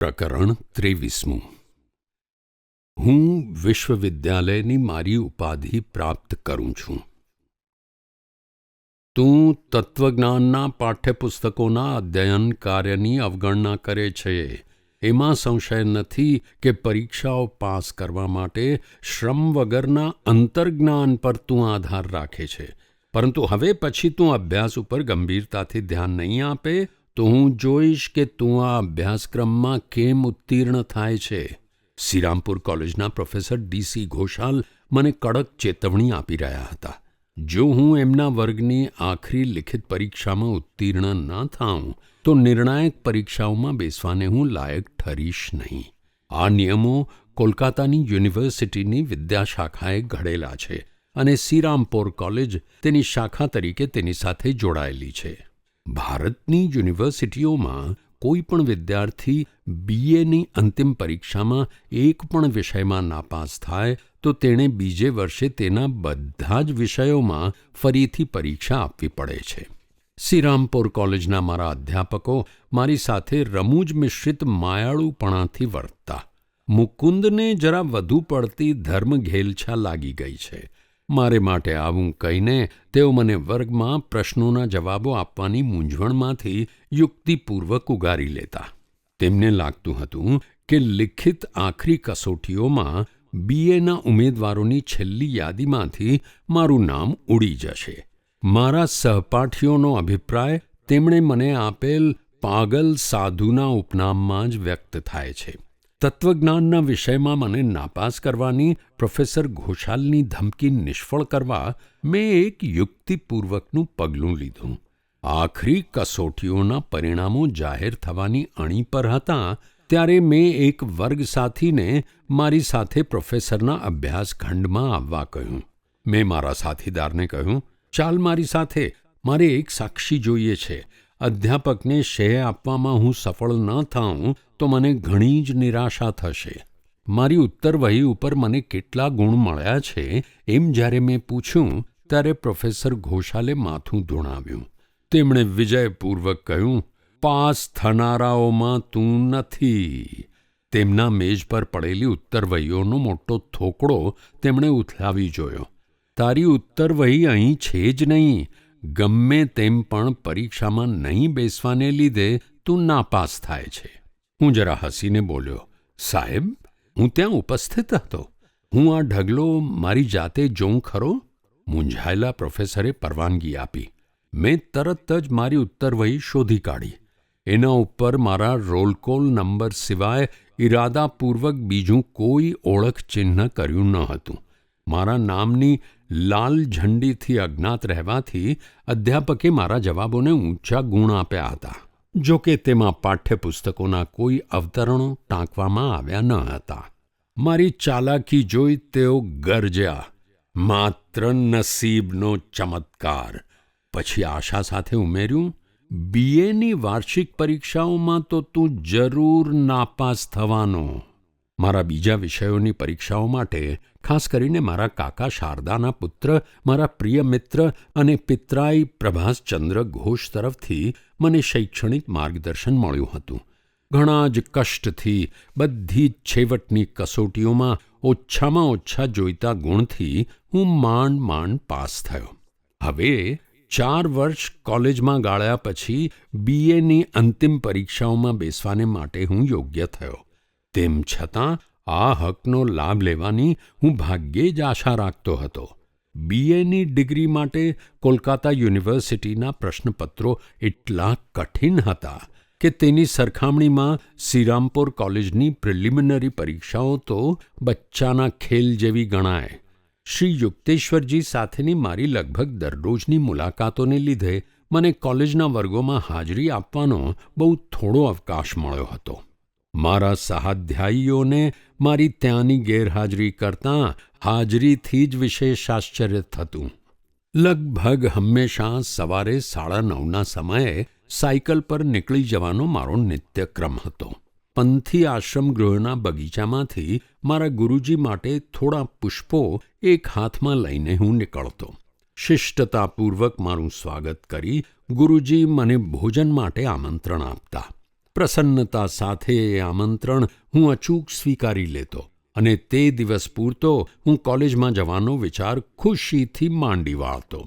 પ્રકરણ ત્રેવીસમું. હું વિશ્વવિદ્યાલયની મારી ઉપાધિ પ્રાપ્ત કરું છું. તું તત્વજ્ઞાનના પાઠ્યપુસ્તકોના અધ્યયન કાર્યની અવગણના કરે છે. એમાં સંશય નથી કે પરીક્ષાઓ પાસ કરવા માટે શ્રમ વગરના અંતર્જ્ઞાન પર તું આધાર રાખે છે. પરંતુ હવે પછી તું અભ્યાસ ઉપર ગંભીરતાથી ધ્યાન નહીં આપે તો હું જોઈશ કે તું આ અભ્યાસક્રમમાં કેમ ઉત્તીર્ણ થાય છે. શ્રીરામપુર કોલેજના પ્રોફેસર ડીસી ઘોષાલ મને કડક ચેતવણી આપી રહ્યા હતા. જો હું એમના વર્ગની આખરી લિખિત પરીક્ષામાં ઉત્તીર્ણ ન થાઉં, તો નિર્ણાયક પરીક્ષાઓમાં બેસવાને હું લાયક ઠરીશ નહીં. આ નિયમો કોલકાતાની યુનિવર્સિટીની વિદ્યાશાખાએ ઘડેલા છે અને શ્રીરામપુર કોલેજ તેની શાખા તરીકે તેની સાથે જોડાયેલી છે. ભારતની યુનિવર્સિટીઓમાં કોઈ પણ વિદ્યાર્થી બીએની અંતિમ પરીક્ષામાં એક પણ વિષયમાં નાપાસ થાય, તો તેણે બીજે વર્ષે તેના બધા જ વિષયોમાં ફરીથી પરીક્ષા આપવી પડે છે. શ્રીરામપુર કોલેજના મારા અધ્યાપકો મારી સાથે રમૂજ મિશ્રિત માયાળુપણાથી વર્તતા. મુકુંદને જરા વધુ પડતી ધર્મ ઘેલછા લાગી ગઈ છે. મારે માટે આવું કહીને તેઓ મને વર્ગમાં પ્રશ્નોના જવાબો આપવાની મૂંઝવણમાંથી યુક્તિપૂર્વક ઉગારી લેતા. તેમને લાગતું હતું કે લિખિત આખરી કસોટીઓમાં બીએના ઉમેદવારોની છેલ્લી યાદીમાંથી મારું નામ ઉડી જશે. મારા સહપાઠીઓનો અભિપ્રાય તેમણે મને આપેલ પાગલ સાધુના ઉપનામમાં જ વ્યક્ત થાય છે. તત્વજ્ઞાનના વિષયમાં મને નાપાસ કરવાની પ્રોફેસર ઘોષાલની ધમકી નિષ્ફળ કરવા મેં એક યુક્તિપૂર્વકનું પગલું લીધું. આખરી કસોટીઓના પરિણામો જાહેર થવાની અણી પર હતા ત્યારે મેં એક વર્ગ સાથીને મારી સાથે પ્રોફેસરના અભ્યાસખંડમાં આવવા કહ્યું. મેં મારા સાથીદારને કહ્યું, ચાલ મારી સાથે, મારે એક સાક્ષી જોઈએ છે. અધ્યાપકને શેય આપવામાં હું સફળ ન થાઉં તો મને ઘણી જ નિરાશા થશે. મારી ઉત્તરવહી ઉપર મને કેટલા ગુણ મળ્યા છે એમ જ્યારે મેં પૂછ્યું ત્યારે પ્રોફેસર ઘોષાલે માથું ધૂણાવ્યું. તેમણે વિજયપૂર્વક કહ્યું, પાસ થનારાઓમાં તું નથી. તેમના મેજ પર પડેલી ઉત્તરવહીઓનો મોટો થોકડો તેમણે ઉથલાવી જોયો. તારી ઉત્તરવહી અહીં છે જ નહીં. ગમે તેમ પણ પરીક્ષામાં નહીં બેસવાને લીધે તું નાપાસ થાય છે. હું જરા હસીને બોલ્યો, સાહેબ, હું ત્યાં ઉપસ્થિત હતો. હું આ ઢગલો મારી જાતે જોઉં ખરો? મૂંઝાયેલા પ્રોફેસરે પરવાનગી આપી. મેં તરત જ મારી ઉત્તરવહી શોધી કાઢી. એના ઉપર મારા રોલકોલ નંબર સિવાય ઇરાદાપૂર્વક બીજું કોઈ ઓળખ ચિહ્ન કર્યું ન હતું. મારા નામની લાલ ઝંડીથી અજ્ઞાત રહેવાથી અધ્યાપકે મારા જવાબોને ઊંચા ગુણ આપ્યા હતા, જો કે તેમાં પાઠ્યપુસ્તકોના કોઈ અવતરણો ટાંકવામાં આવ્યા ન હતા. મારી ચાલાકી જોઈ તેઓ ગરજ્યા. માત્ર નસીબનો ચમત્કાર. પછી આશા સાથે ઉમેર્યું બીએની વાર્ષિક પરીક્ષાઓમાં તો તું જરૂર નાપાસ થવાનો. મારા બીજા વિષયોની પરીક્ષાઓ માટે, ખાસ કરીને મારા કાકા શારદાના પુત્ર, મારા પ્રિય મિત્ર અને પિતરાઈ પ્રભાસચંદ્ર ઘોષ તરફથી મને શૈક્ષણિક માર્ગદર્શન મળ્યું હતું. ઘણા જ કષ્ટથી, બધી જ છેવટની કસોટીઓમાં ઓછામાં ઓછા જોઈતા ગુણથી હું માંડ માંડ પાસ થયો. હવે, ચાર વર્ષ કોલેજમાં ગાળ્યા પછી બીએની અંતિમ પરીક્ષાઓમાં બેસવાને માટે હું યોગ્ય થયો. તેમ છતાં આ હકનો લાભ લેવાની હું ભાગ્યે જ આશા રાખતો હતો. બીએની ડિગ્રી માટે કોલકાતા યુનિવર્સિટીના પ્રશ્નપત્રો એટલા કઠિન હતા કે તેની સરખામણીમાં શ્રીરામપુર કોલેજની પ્રિલિમિનરી પરીક્ષાઓ તો બચ્ચાના ખેલ જેવી ગણાય. શ્રી યુક્તેશ્વરજી સાથેની મારી લગભગ દરરોજની મુલાકાતોને લીધે મને કોલેજના વર્ગોમાં હાજરી આપવાનો બહુ થોડો અવકાશ મળ્યો હતો. મારા સહાધ્યાયીઓને મારી ત્યાંની ગેરહાજરી કરતાં હાજરીથી જ વિશેષ આશ્ચર્ય થતું. લગભગ હંમેશા સવારે સાડા નવના સમયે સાયકલ પર નીકળી જવાનો મારો નિત્યક્રમ હતો. પંથી આશ્રમ ગૃહના બગીચામાંથી મારા ગુરુજી માટે થોડા પુષ્પો એક હાથમાં લઈને હું નીકળતો. શિષ્ટતાપૂર્વક મારું સ્વાગત કરી ગુરુજી મને ભોજન માટે આમંત્રણ આપતા. પ્રસન્નતા સાથે એ આમંત્રણ હું અચૂક સ્વીકારી લેતો અને તે દિવસ પૂરતો હું કોલેજમાં જવાનો વિચાર ખુશીથી માંડી વાળતો.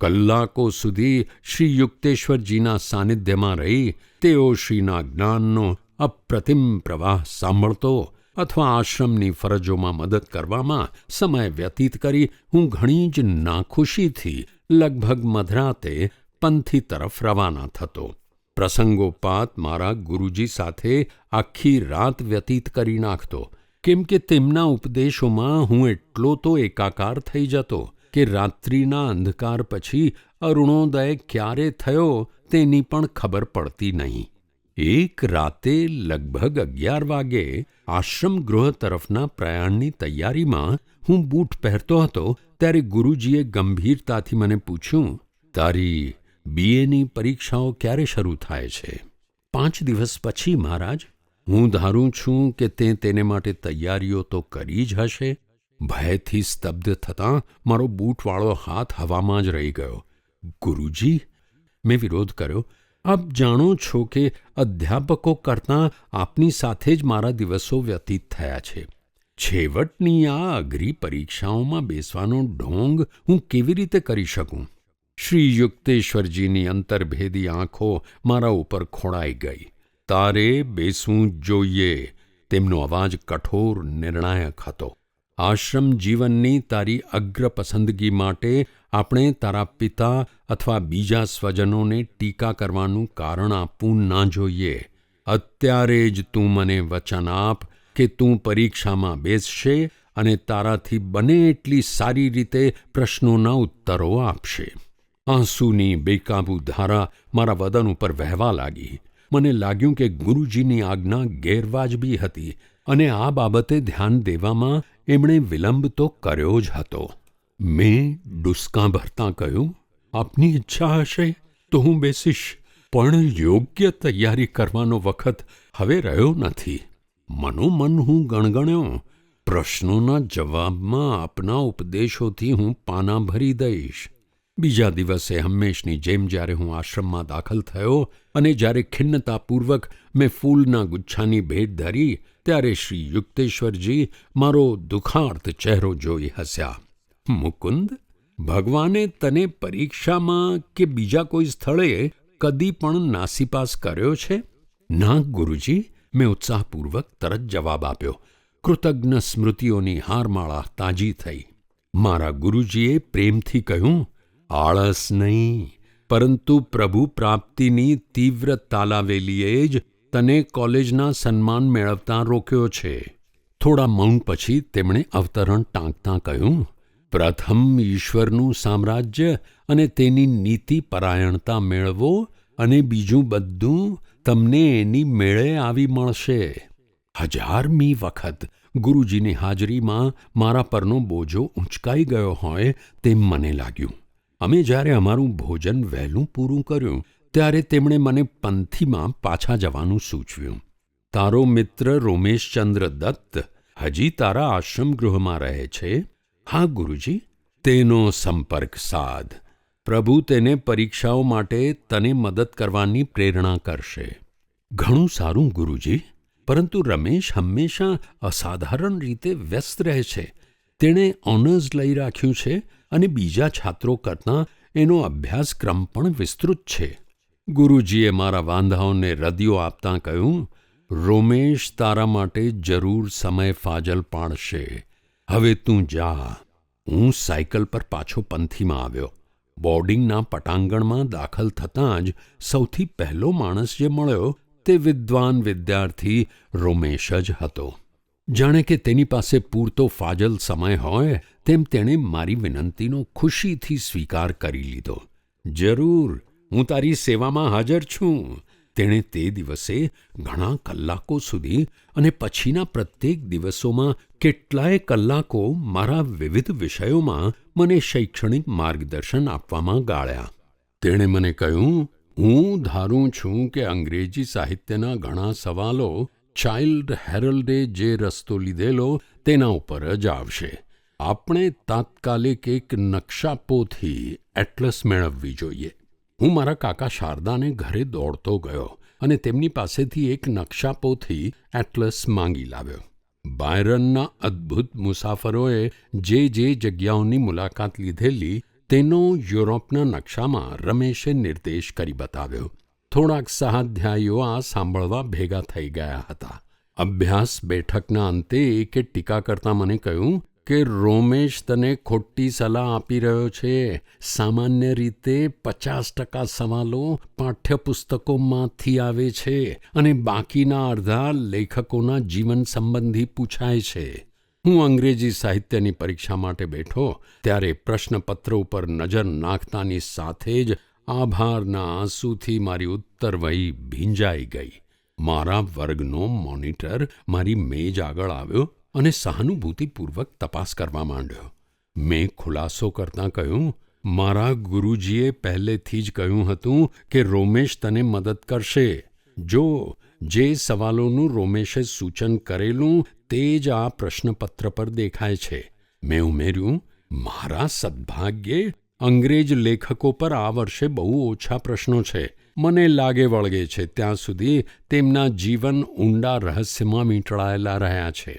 કલાકો સુધી શ્રી યુક્તેશ્વરજીના સાનિધ્યમાં રહી તેઓ શ્રીના જ્ઞાનનો અપ્રતિમ પ્રવાહ સાંભળતો અથવા આશ્રમની ફરજોમાં મદદ કરવામાં સમય વ્યતીત કરી હું ઘણી જ નાખુશીથી લગભગ મધરાતે પંથી તરફ રવાના થતો. પ્રસંગોપાત મારા ગુરુજી સાથે આખી રાત વ્યતીત કરી નાખતો, કેમ કે તેમના ઉપદેશોમાં હું એટલો તો એકાકાર થઈ જતો કે રાત્રિના અંધકાર પછી અરુણોદય ક્યારે થયો તેની પણ ખબર પડતી નહીં. એક રાતે લગભગ અગિયાર વાગે આશ્રમ ગૃહ તરફના પ્રયાણની તૈયારીમાં હું બૂટ પહેરતો હતો ત્યારે ગુરુજીએ ગંભીરતાથી મને પૂછ્યું, તારી બીએની પરીક્ષાઓ ક્યારે શરૂ થાય છે? પાંચ દિવસ પછી, મહારાજ. હું ધારું છું કે તે તેને માટે તૈયારીઓ તો કરી જ હશે. ભયથી સ્તબ્ધ થતાં મારો બૂટવાળો હાથ હવામાં જ રહી ગયો. ગુરુજી, મેં વિરોધ કર્યો. આપ જાણો છો કે અધ્યાપકો કરતાં આપની સાથે જ મારા દિવસો વ્યતીત થયા છે. છેવટની આ અઘરી પરીક્ષાઓમાં બેસવાનો ઢોંગ હું કેવી રીતે કરી શકું? શ્રી યુક્તેશ્વરજીની અંતરભેદી આંખો મારા ઉપર ખોળાઈ ગઈ. તારે બેસવું જોઈએ. તેમનો અવાજ કઠોર, નિર્ણાયક હતો. આશ્રમ જીવનની તારી અગ્ર પસંદગી માટે આપણે તારા પિતા અથવા બીજા સ્વજનોને ટીકા કરવાનું કારણ આપવું ના જોઈએ. અત્યારે જ તું મને વચન આપ કે તું પરીક્ષામાં બેસશે અને તારાથી બને એટલી સારી રીતે પ્રશ્નોના ઉત્તરો આપશે. આંસુની બેકાબૂ ધારા મારા વદન ઉપર વહેવા લાગી. મને લાગ્યું કે ગુરુજીની આજ્ઞા ગેરવાજબી હતી અને આ બાબતે ધ્યાન દેવામાં એમણે વિલંબ તો કર્યો જ હતો. મેં ડુસકા ભરતા કહ્યું, આપની ઈચ્છા હશે તો હું બેસીશ, પણ યોગ્ય તૈયારી કરવાનો વખત હવે રહ્યો નથી. મનોમન હું ગણગણ્યો. પ્રશ્નોના જવાબમાં આપના ઉપદેશોથી હું પાના ભરી દઈશ. બીજા દિવસે હંમેશની જેમ જ્યારે હું આશ્રમમાં દાખલ થયો અને જ્યારે ખિન્નતાપૂર્વક મેં ફૂલના ગુચ્છાની ભેટ ધરી, ત્યારે શ્રી યુક્તેશ્વરજી મારો દુઃખાર્થ ચહેરો જોઈ હસ્યા. મુકુંદ, ભગવાને તને પરીક્ષામાં કે બીજા કોઈ સ્થળે કદી પણ નાસીપાસ કર્યો છે? ના, ગુરુજી. મેં ઉત્સાહપૂર્વક તરત જવાબ આપ્યો. કૃતજ્ઞ સ્મૃતિઓની હારમાળા તાજી થઈ. મારા ગુરુજીએ પ્રેમથી કહ્યું આળસ નહીં, પરંતુ પ્રભુ પ્રાપ્તિની તીવ્ર તાલાવેલીએ જ તને કોલેજના સન્માન મેળવતા રોક્યો છે. થોડા મૌન પછી તેમણે અવતરણ ટાંકતાં કહ્યું, પ્રથમ ઈશ્વરનું સામ્રાજ્ય અને તેની નીતિ પરાયણતા મેળવો અને બીજું બધું તમને એની મેળે આવી મળશે. હજારમી વખત ગુરુજીની હાજરીમાં મારા પરનો બોજો ઊંચકાઈ ગયો હોય તેમ મને લાગ્યું. અમે જ્યારે અમારું ભોજન વહેલું પૂરું કર્યું, ત્યારે તેમણે મને પંથીમાં પાછા જવાનું સૂચવ્યું. તારો મિત્ર રોમેશચંદ્ર દત્ત હજી તારા આશ્રમ ગૃહમાં રહે છે? હા, ગુરુજી. તેનો સંપર્ક સાધ. પ્રભુ તેને પરીક્ષાઓ માટે તને મદદ કરવાની પ્રેરણા કરશે. ઘણું સારું, ગુરુજી. પરંતુ રમેશ હંમેશા અસાધારણ રીતે વ્યસ્ત રહે છે. તેણે ઓનર્સ લઈ રાખ્યું છે અને બીજા છાત્રો કરતાં એનો અભ્યાસક્રમ પણ વિસ્તૃત છે. ગુરુજીએ મારા વાંધાઓને રદિયો આપતાં કહ્યું, રોમેશ તારા માટે જરૂર સમય ફાજલ પાડશે. હવે તું જા. હું સાયકલ પર પાછો પંથીમાં આવ્યો. બોર્ડિંગના પટાંગણમાં દાખલ થતાં જ સૌથી પહેલો માણસ જે મળ્યો તે વિદ્વાન વિદ્યાર્થી રોમેશ જ હતો. જાણે કે તેની પાસે પૂરતો ફાજલ સમય હોય, તેમ તેણે મારી વિનંતીનો ખુશીથી સ્વીકાર કરી લીધો. જરૂર, હું તારી સેવામાં હાજર છું. તેણે તે દિવસે ઘણા કલાકો સુધી અને પછીના પ્રત્યેક દિવસોમાં કેટલાય કલાકો મારા વિવિધ વિષયોમાં મને શૈક્ષણિક માર્ગદર્શન આપવામાં ગાળ્યા. તેણે મને કહ્યું, હું ધારું છું કે અંગ્રેજી સાહિત્યના ઘણા સવાલો ચાઇલ્ડ હેરલ્ડે જે રસ્તો લીધેલો તેના ઉપર જ આવશે. આપણે તાત્કાલિક એક નકશાપોથી એટલસ મેળવવી જોઈએ. હું મારા કાકા શારદાને ઘરે દોડતો ગયો અને તેમની પાસેથી એક નકશાપોથી એટલસ માંગી લાવ્યો. બાયરનના અદ્ભુત મુસાફરોએ જે જે જગ્યાઓની મુલાકાત લીધેલી તેનો યુરોપના નકશામાં રમેશે નિર્દેશ કરી બતાવ્યો. થોડાક સહાધ્યાયીઓ આ સાંભળવા ભેગા થઈ ગયા હતા. અભ્યાસ બેઠકના અંતે એકે ટીકા કરતા મને કહ્યું કે, રોમેશ તને ખોટી સલાહ આપી રહ્યો છે. સામાન્ય રીતે પચાસ ટકા સવાલો પાઠ્યપુસ્તકોમાંથી આવે છે અને બાકીના અડધા લેખકોના જીવન સંબંધી પૂછાય છે. હું અંગ્રેજી સાહિત્યની પરીક્ષા માટે બેઠો, ત્યારે પ્રશ્નપત્ર ઉપર નજર નાખતાની સાથે જ આભારના આંસુથી મારી ઉત્તરવહી ભીંજાઈ ગઈ. મારા વર્ગનો મોનિટર મારી મેજ આગળ આવ્યો અને સહાનુભૂતિપૂર્વક તપાસ કરવા માંડ્યો. મેં ખુલાસો કરતાં કહ્યું, મારા ગુરુજીએ પહેલેથી જ કહ્યું હતું કે રોમેશ તને મદદ કરશે. જો જે સવાલોનું રોમેશે સૂચન કરેલું તે જ આ પ્રશ્નપત્ર પર દેખાય છે. મેં ઉમેર્યું, મારા સદભાગ્યે અંગ્રેજ લેખકો પર આ વર્ષે બહુ ઓછા પ્રશ્નો છે. મને લાગે વળગે છે ત્યાં સુધી તેમના જીવન ઊંડા રહસ્યમાં વીંટળાયેલા રહ્યા છે.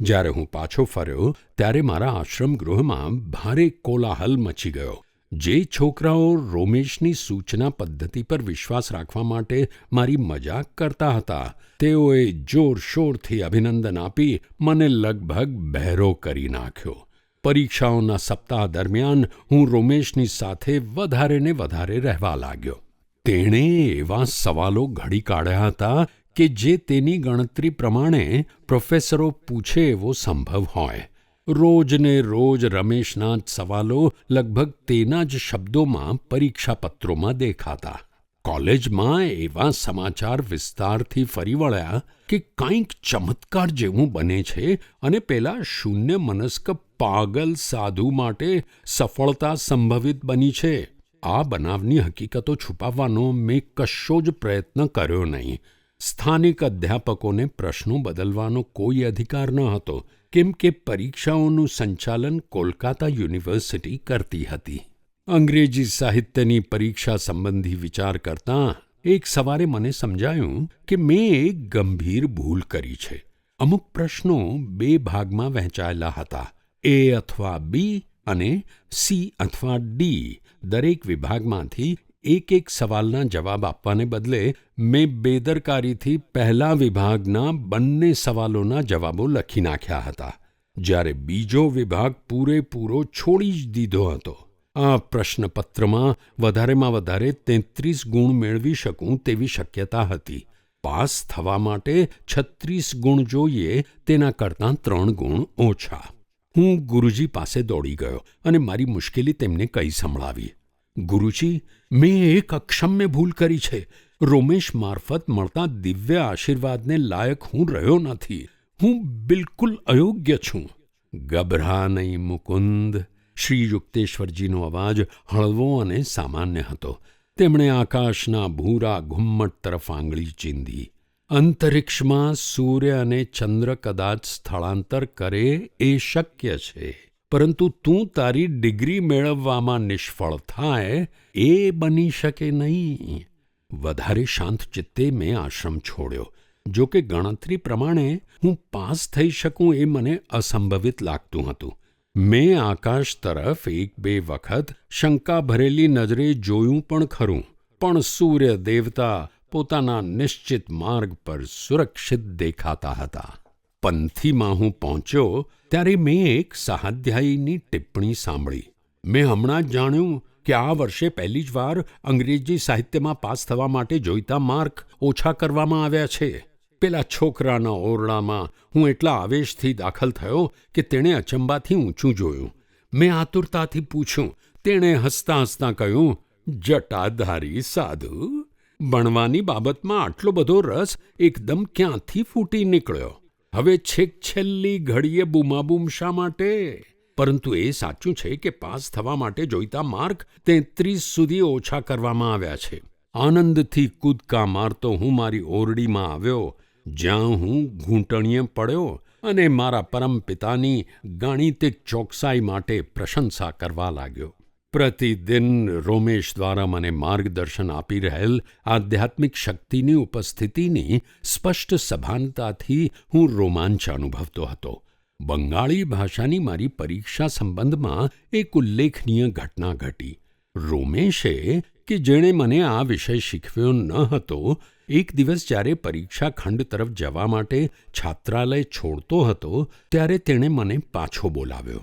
જ્યારે હું પાછો ફર્યો, ત્યારે મારા આશ્રમ ગૃહમાં ભારે કોલાહલ મચી ગયો. જે છોકરાઓ રોમેશની સૂચના પદ્ધતિ પર વિશ્વાસ રાખવા માટે મારી મજાક કરતા હતા, તેઓએ જોરશોરથી અભિનંદન આપી, મને લગભગ બહેરો કરી નાખ્યો. પરીક્ષાઓના સપ્તાહ દરમિયાન હું રોમેશની સાથે વધારે ને વધારે રહેવા લાગ્યો. તેણે એવા સવાલો ઘડી કાઢ્યા હતા કે જે તેની ગણતરી પ્રમાણે પ્રોફેસરો પૂછે એવો સંભવ હોય. રોજ ને રોજ રમેશના જ સવાલો લગભગ તેના જ શબ્દોમાં પરીક્ષાપત્રોમાં દેખાતા. કોલેજમાં એવા સમાચાર વિસ્તારથી ફરી વળ્યા કે કંઈક ચમત્કાર જેવું બને છે અને પેલા શૂન્ય મનસ્ક પાગલ સાધુ માટે સફળતા સંભવિત બની છે. આ બનાવની હકીકતો છુપાવવાનો મેં કશો જ પ્રયત્ન કર્યો નહીં. સ્થાનિક અધ્યાપકોને પ્રશ્નો બદલવાનો કોઈ અધિકાર ન હતો, કેમ કે પરીક્ષાઓનું સંચાલન કોલકાતા યુનિવર્સિટી કરતી હતી. અંગ્રેજી સાહિત્યની પરીક્ષા સંબંધી વિચાર કરતાં એક સવારે મને સમજાયું કે મેં એક ગંભીર ભૂલ કરી છે. અમુક પ્રશ્નો બે ભાગમાં વહેંચાયેલા હતા. એ અથવા બી અને સી અથવા ડી દરેક વિભાગમાંથી એક એક સવાલના જવાબ આપવાને બદલે મેં બેદરકારીથી પહેલા વિભાગના બંને સવાલોના જવાબો લખી નાખ્યા હતા, જ્યારે બીજો વિભાગ પૂરેપૂરો છોડી જ દીધો હતો. આ પ્રશ્નપત્રમાં વધારેમાં વધારે તેત્રીસ ગુણ મેળવી શકું તેવી શક્યતા હતી. પાસ થવા માટે છત્રીસ ગુણ જોઈએ તેના કરતાં ત્રણ ગુણ ઓછા. હું ગુરુજી પાસે દોડી ગયો અને મારી મુશ્કેલી તેમને કહી સંભળાવી. ગુરુજી, મેં એક અક્ષમ્ય ભૂલ કરી છે. રોમેશ મારફત મળતા દિવ્ય આશીર્વાદને લાયક હું રહ્યો નથી. હું બિલકુલ અયોગ્ય છું. ગભરા નહીં મુકુંદ. શ્રી યુક્તેશ્વરજીનો અવાજ હળવો અને સામાન્ય હતો. તેમણે આકાશના ભૂરા ઘુમ્મટ તરફ આંગળી ચીંધી. અંતરિક્ષમાં સૂર્ય અને ચંદ્ર કદાચ સ્થળાંતર કરે એ શક્ય છે. પરંતુ તું તારી ડિગ્રી મેળવવામાં નિષ્ફળ થાય એ બની શકે નહીં. વધારે શાંત ચિત્તે મેં આશ્રમ છોડ્યો. જો કે ગણતરી પ્રમાણે હું પાસ થઈ શકું એ મને અસંભવિત લાગતું હતું. મેં આકાશ તરફ એક બે વખત શંકા ભરેલી નજરે જોયું પણ ખરું. પણ સૂર્ય દેવતા પોતાના નિશ્ચિત માર્ગ પર સુરક્ષિત દેખાતા હતા. પંથીમાં હું પહોંચ્યો ત્યારે મેં એક સહાધ્યાયીની ટિપ્પણી સાંભળી. મેં હમણાં જ જાણ્યું કે આ વર્ષે પહેલી જ વાર અંગ્રેજી સાહિત્યમાં પાસ થવા માટે જોઈતા માર્ક ઓછા કરવામાં આવ્યા છે. પેલા છોકરાના ઓરડામાં હું એટલા આવેશથી દાખલ થયો કે તેણે અચંબાથી ઊંચું જોયું. મેં આતુરતાથી પૂછ્યું. તેણે હસતાં હસતાં કહ્યું, જટાધારી સાધુ ભણવાની બાબતમાં આટલો બધો રસ એકદમ ક્યાંથી ફૂટી નીકળ્યો? હવે છેક છેલ્લી ઘડીએ બૂમાબૂમ શા માટે? પરંતુ એ સાચું છે કે પાસ થવા માટે જોઈતા માર્ક તેત્રીસ સુધી ઓછા કરવામાં આવ્યા છે. આનંદથી કૂદકા મારતો હું મારી ઓરડીમાં આવ્યો, જ્યાં હું ઘૂંટણીએ પડ્યો અને મારા પરમપિતાની ગાણિતિક ચોકસાઈ માટે પ્રશંસા કરવા લાગ્યો. પ્રતિદિન રોમેશ દ્વારા મને માર્ગદર્શન આપી રહેલ આધ્યાત્મિક શક્તિની ઉપસ્થિતિની સ્પષ્ટ સભાનતાથી હું રોમાંચ અનુભવતો હતો. બંગાળી ભાષાની મારી પરીક્ષા સંબંધમાં એક ઉલ્લેખનીય ઘટના ઘટી. રોમેશે, કે જેણે મને આ વિષય શીખવ્યો ન હતો, એક દિવસ જ્યારે પરીક્ષા ખંડ તરફ જવા માટે છાત્રાલય છોડતો હતો, ત્યારે તેણે મને પાછો બોલાવ્યો.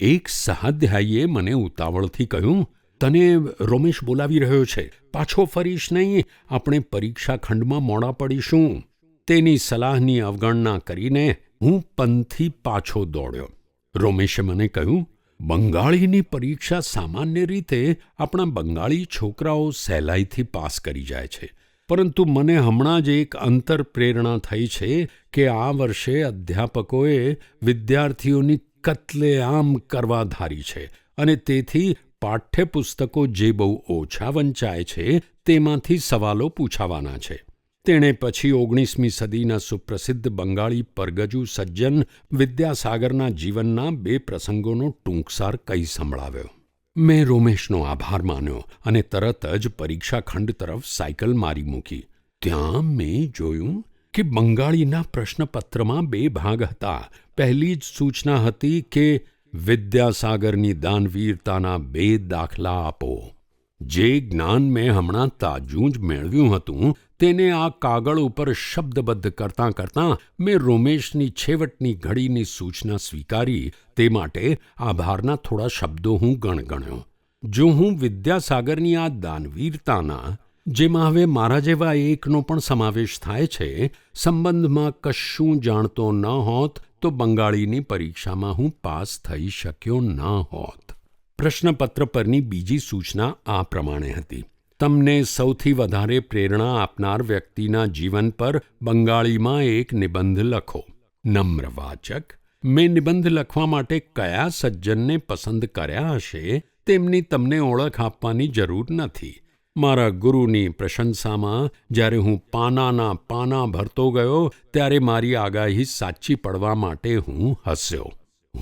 એક સહાધ્યાયીએ મને ઉતાવળથી કહ્યું, તને રોમેશ બોલાવી રહ્યો છે. પાછો ફરીશ નહીં. આપણે પરીક્ષા ખંડમાં મોડા પડીશું. તેની સલાહની અવગણના કરીને હું પંથી પાછો દોડ્યો. રોમેશે મને કહ્યું, બંગાળીની પરીક્ષા સામાન્ય રીતે આપણા બંગાળી છોકરાઓ સહેલાઈથી પાસ કરી જાય છે. પરંતુ મને હમણાં જ એક અંતર પ્રેરણા થઈ છે કે આ વર્ષે અધ્યાપકોએ વિદ્યાર્થીઓની કત્લેઆમ કરવા ધારી છે અને તેથી પાઠ્યપુસ્તકો જે બહુ ઓછા વંચાય છે તેમાંથી સવાલો પૂછાવાના છે. તેણે પછી ઓગણીસમી સદીના સુપ્રસિદ્ધ બંગાળી પરગજુ સજ્જન વિદ્યાસાગરના જીવનના બે પ્રસંગોનો ટૂંકસાર કહી સંભળાવ્યો. મેં રોમેશનો આભાર માન્યો અને તરત જ પરીક્ષાખંડ તરફ સાયકલ મારી મૂકી. ત્યાં મેં જોયું કે બંગાળીના પ્રશ્નપત્રમાં બે ભાગ હતા. પહેલી જ સૂચના હતી કે વિદ્યાસાગરની દાનવીરતાના બે દાખલા આપો. જે જ્ઞાન મેં હમણાં તાજું જ મેળવ્યું હતું, તેને આ કાગળ ઉપર શબ્દબદ્ધ કરતાં કરતાં મેં રોમેશની છેવટની ઘડીની સૂચના સ્વીકારી. તે માટે આભારના થોડા શબ્દો હું ગણગણ્યો. જો હું વિદ્યાસાગરની આ દાનવીરતાના જેમાં હવે મારા જેવા એકનો પણ સમાવેશ થાય છે, સંબંધમાં કશું જાણતો ન હોત તો બંગાળીની પરીક્ષામાં હું પાસ થઈ શક્યો ન હોત. પ્રશ્નપત્ર પરની બીજી સૂચના આ પ્રમાણે હતી. તમને સૌથી વધારે પ્રેરણા આપનાર વ્યક્તિના જીવન પર બંગાળીમાં એક નિબંધ લખો. નમ્ર વાચક, મેં નિબંધ લખવા માટે કયા સજ્જનને પસંદ કર્યા હશે, તેમની તમને ઓળખ આપવાની જરૂર નથી. મારા ગુરુની પ્રશંસામાં જ્યારે હું પાનાના પાના ભરતો ગયો, ત્યારે મારી આગાહી સાચી પડવા માટે હું હસ્યો.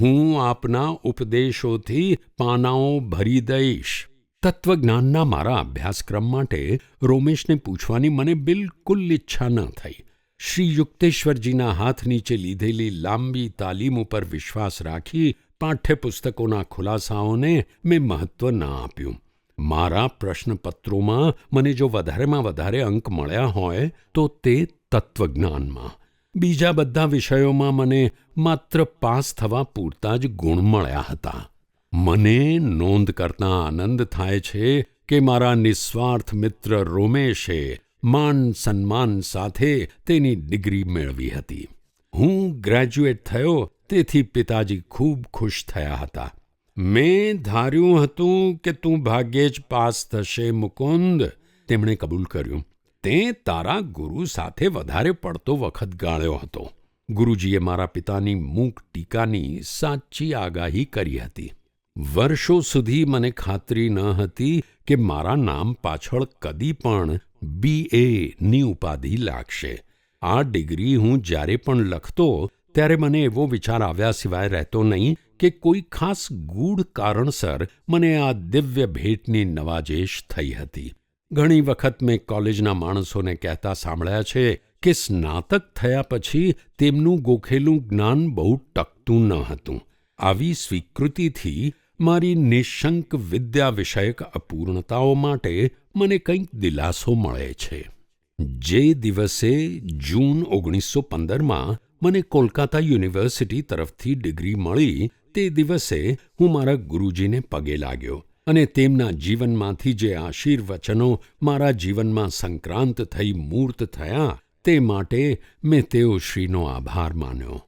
હું આપના ઉપદેશોથી પાનાઓ ભરી દઈશ. તત્વજ્ઞાનના મારા અભ્યાસક્રમ માટે રોમેશને પૂછવાની મને બિલકુલ ઈચ્છા ન થઈ. શ્રી યુક્તેશ્વરજીના હાથ નીચે લીધેલી લાંબી તાલીમ ઉપર વિશ્વાસ રાખી પાઠ્યપુસ્તકોના ખુલાસાઓને મેં મહત્વ ન આપ્યું. મારા પ્રશ્નપત્રોમાં મને જો વધારેમાં વધારે અંક મળ્યા હોય, તો તે તત્વજ્ઞાનમાં. બીજા બધા વિષયોમાં મને માત્ર પાસ થવા પૂરતા જ ગુણ મળ્યા હતા. મને નોંધ કરતાં આનંદ થાય છે કે મારા નિસ્વાર્થ મિત્ર રોમેશે માન સન્માન સાથે તેની ડિગ્રી મેળવી હતી. હું ગ્રેજ્યુએટ થયો, તેથી પિતાજી ખૂબ ખુશ થયા હતા. મેં ધાર્યું હતું કે તું ભાગ્યે જ પાસ થશે, મુકુંદ, તેમણે કબૂલ કર્યું. તે તારા ગુરુ સાથે વધારે પડતો વખત ગાળ્યો હતો. ગુરુજીએ મારા પિતાની મૂક ટીકાની સાચી આગાહી કરી હતી. વર્ષો સુધી મને ખાતરી ન હતી કે મારા નામ પાછળ કદી પણ બી એની ઉપાધિ લાગશે. આ ડિગ્રી હું જ્યારે પણ લખતો ત્યારે મને એવો વિચાર આવ્યા સિવાય રહેતો નહીં કે કોઈ ખાસ ગૂઢ કારણસર મને આ દિવ્ય ભેટની નવાજેશ થઈ હતી. ઘણી વખત મેં કોલેજના માણસોને કહેતા સાંભળ્યા છે કે સ્નાતક થયા પછી તેમનું ગોખેલું જ્ઞાન બહુ ટકતું ન હતું. આવી સ્વીકૃતિથી મારી નિઃશંક વિદ્યા વિષયક અપૂર્ણતાઓ માટે મને કંઈક દિલાસો મળે છે. જે દિવસે જૂન ઓગણીસો પંદરમાં મને કોલકાતા યુનિવર્સિટી તરફથી ડિગ્રી મળી તે દિવસે હું મારા ગુરુજીને પગે લાગ્યો અને તેમના જીવનમાંથી જે આશીર્વચનો મારા જીવનમાં સંક્રાંત થઈ મૂર્ત થયા તે માટે મેં તેઓ શ્રીનો આભાર માન્યો.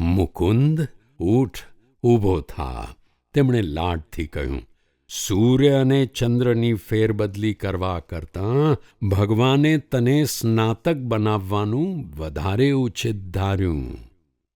મુકુંદ ઊઠ ઊભો થા, તેમણે લાડથી કહ્યું. સૂર્ય અને ચંદ્રની ફેરબદલી કરવા કરતાં ભગવાને તને સ્નાતક બનાવવાનું વધારે ઉચિત ધાર્યું.